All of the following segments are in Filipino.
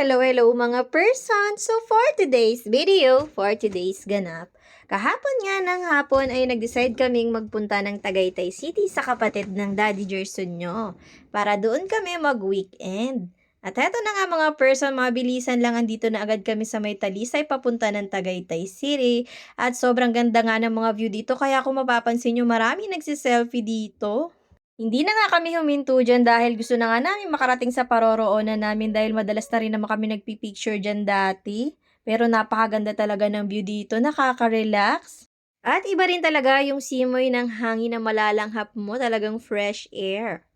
Hello, hello mga person! So for today's video, for today's ganap, kahapon nga ng hapon ay nag-decide kaming magpunta ng Tagaytay City sa kapatid ng Daddy Gerson nyo para doon kami mag-weekend. At eto na nga mga person, mga bilisan lang andito na agad kami sa may talisay papunta ng Tagaytay City. At sobrang ganda nga ng mga view dito kaya kung mapapansin nyo marami nagsiselfie dito. Hindi na nga kami huminto dyan dahil gusto na nga namin makarating sa paroroonan namin dahil madalas na rin naman kami nagpipicture dyan dati. Pero napakaganda talaga ng view dito, nakaka-relax. At iba rin talaga yung simoy ng hangin na malalanghap mo, talagang fresh air.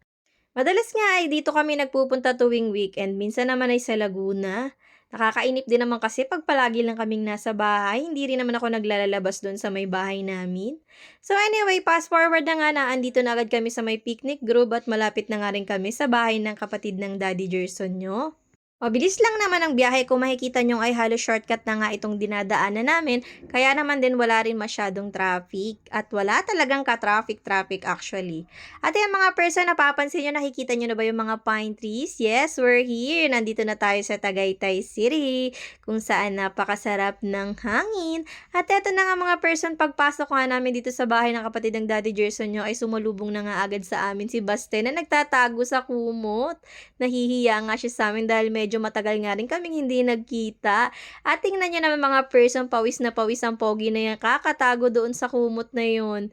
Madalas nga ay dito kami nagpupunta tuwing weekend, minsan naman ay sa Laguna. Nakakainip din naman kasi pag palagi lang kaming nasa bahay, hindi rin naman ako naglalabas doon sa may bahay namin. So anyway, fast forward na nga na andito na agad kami sa may picnic group at malapit na nga rin kami sa bahay ng kapatid ng Daddy Gerson nyo. Mabilis lang naman ang biyahe kung makikita nyo ay halos shortcut na nga itong dinadaanan namin kaya naman din wala rin masyadong traffic at wala talagang ka-traffic-traffic actually. At yung mga person napapansin nyo nakikita nyo na ba yung mga pine trees? Yes, we're here! Nandito na tayo sa Tagaytay City kung saan napakasarap ng hangin. At eto na nga mga person pagpasok nga namin dito sa bahay ng kapatid ng Daddy Gerson nyo ay sumulubong na nga agad sa amin si Baste na nagtatago sa kumot. Nahihiya nga siya sa amin dahil medyo matagal nga rin kaming hindi nagkita. At tingnan nyo naman mga person, pawis na pawis ang pogi na yan. Kakatago doon sa kumot na yun.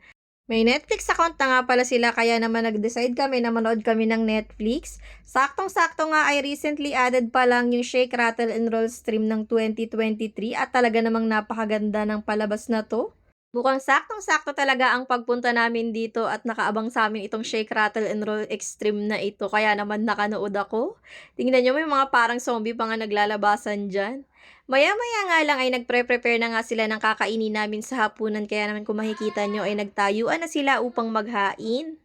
May Netflix account na nga pala sila kaya naman nag-decide kami na manood kami ng Netflix. Saktong-sakto nga ay recently added pa lang yung Shake, Rattle, and Roll stream ng 2023 at talaga namang napakaganda ng palabas na to. Mukhang saktong-sakto talaga ang pagpunta namin dito at nakaabang sa amin itong Shake, Rattle, and Roll Extreme na ito. Kaya naman nakanood ako. Tingnan nyo, may mga parang zombie pa nga naglalabasan dyan. Maya-maya nga lang ay nagpre-prepare na nga sila ng kakainin namin sa hapunan. Kaya naman kung makikita nyo ay nagtayuan na sila upang maghain.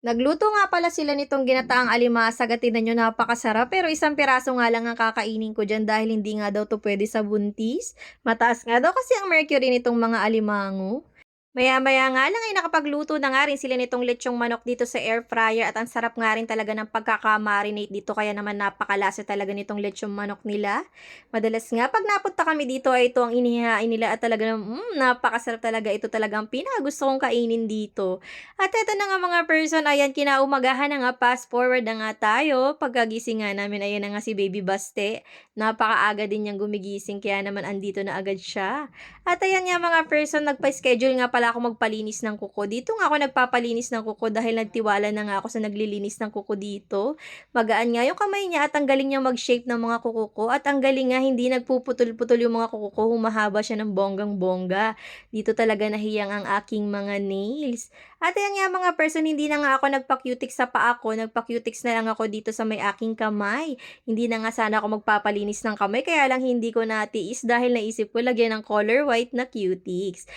Nagluto nga pala sila nitong ginataang alimasag at tinan nyo napakasarap pero isang piraso nga lang ang kakainin ko dyan dahil hindi nga daw to pwede sa buntis. Mataas nga daw kasi ang mercury nitong mga alimango. Maya-maya nga lang ay nakapagluto na nga rin sila nitong lechong manok dito sa air fryer at ang sarap nga rin talaga ng pagkakamarinate dito kaya naman napakalasa talaga nitong lechong manok nila. Madalas nga pag napunta kami dito ay ito ang inihain nila at talaga mm, napakasarap talaga ito talaga ang pinakagusto kong kainin dito. At ito na nga mga person, ayan kinaumagahan na nga fast forward na nga tayo. Pagkagising nga namin ayan na nga si Baby Baste. Napakaaga din niyang gumigising kaya naman andito na agad siya. At ayan nga mga person, nagpa-schedule nga pala ako magpalinis ng kuko. Dito nga ako nagpapalinis ng kuko dahil nagtiwala na nga ako sa naglilinis ng kuko dito. Magaan nga yung kamay niya at ang galing niya mag-shape ng mga kuko ko. At ang galing nga hindi nagpuputol-putol yung mga kuko ko. Humahaba siya ng bonggang-bongga. Dito talaga nahiyang ang aking mga nails. At ayan nga mga person, hindi na nga ako nagpa-cutix sa paa ko. Nagpa-cutix na lang ako dito sa may aking kamay. Hindi na nga sana ako magpapalinis ng kamay. Kaya lang hindi ko natiis dahil naisip ko lagyan ng color white na cutix.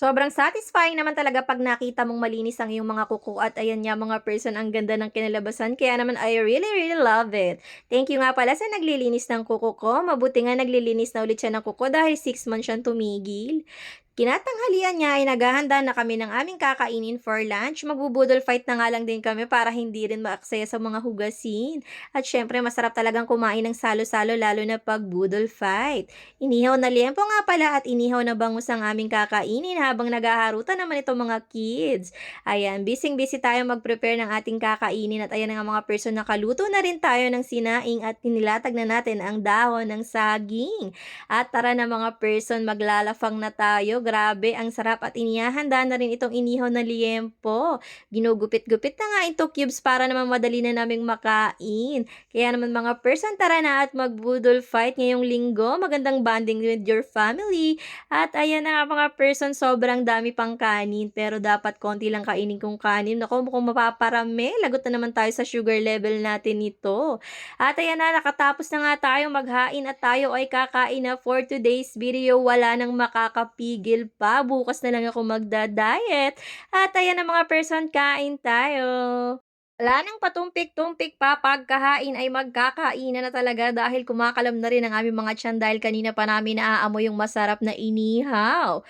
Sobrang satisfying naman talaga pag nakita mong malinis ang iyong mga kuko at ayan nga mga person ang ganda ng kinalabasan kaya naman I really really love it. Thank you nga pala sa naglilinis ng kuko ko. Mabuti nga naglilinis na ulit siya ng kuko dahil 6 months siyang tumigil. Kinatanghalian niya ay naghahanda na kami ng aming kakainin for lunch. Magbubudol fight na nga lang din kami para hindi rin maaksaya sa mga hugasin. At syempre masarap talagang kumain ng salo-salo lalo na pag budol fight. Inihaw na liempo nga pala at inihaw na bangus ang aming kakainin habang naghaharutan naman itong mga kids. Ayan, bising-busy tayo mag-prepare ng ating kakainin at ayan nga mga person nakaluto na rin tayo ng sinaing at nilatag na natin ang dahon ng saging. At tara na mga person, maglalafang na tayo grabe, ang sarap at inihahanda na rin itong inihaw na liempo. Ginugupit-gupit na nga ito cubes para naman madali na naming makain. Kaya naman mga person, tara na at magbudol fight ngayong linggo. Magandang bonding with your family. At ayan na nga mga person, sobrang dami pang kanin. Pero dapat konti lang kainin kong kanin. Naku, mukhang mapaparami. Lagot na naman tayo sa sugar level natin nito. At ayan na, nakatapos na nga tayo maghain at tayo ay kakain na for today's video. Wala nang makakapigil pa. Bukas na lang ako magda-diet. At ayan na mga person, kain tayo. Wala nang patumpik-tumpik pa pagkahain ay magkakainan na talaga dahil kumakalam na rin ang aming mga tiyan dahil kanina pa namin naaamoy yung masarap na inihaw.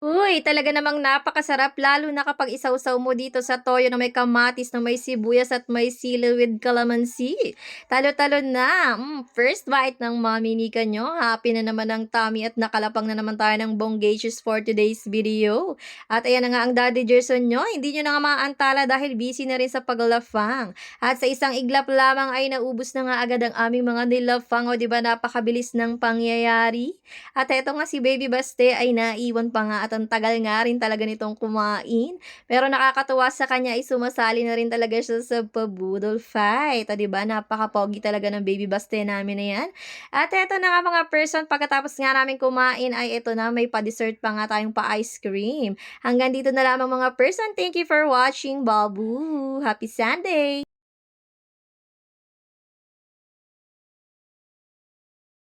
Uy, talaga namang napakasarap lalo na kapag isawsaw mo dito sa toyo na may kamatis, na may sibuyas at may sili with calamansi. Talo-talo na. Mm, first bite ng mommy ni nyo. Happy na naman ang tummy at nakalapang na naman tayo ng bonggacious for today's video. At ayan na nga ang daddy Gerson nyo. Hindi nyo na nga maantala dahil busy na rin sa paglafang. At sa isang iglap lamang ay naubos na nga agad ang aming mga nilafang. O diba napakabilis ng pangyayari? At eto nga si Baby Baste ay naiwan pa nga at ang tagal nga rin talaga nitong kumain. Pero nakakatuwa sa kanya ay sumasali na rin talaga siya sa pabudol fight. O diba napaka-pogi talaga ng Baby Baste namin na yan. At eto na nga mga person, pagkatapos nga namin kumain ay eto na may pa-dessert pa nga tayong pa-ice cream. Hanggang dito na lamang mga person. Thank you for watching, Babu. Happy Sunday!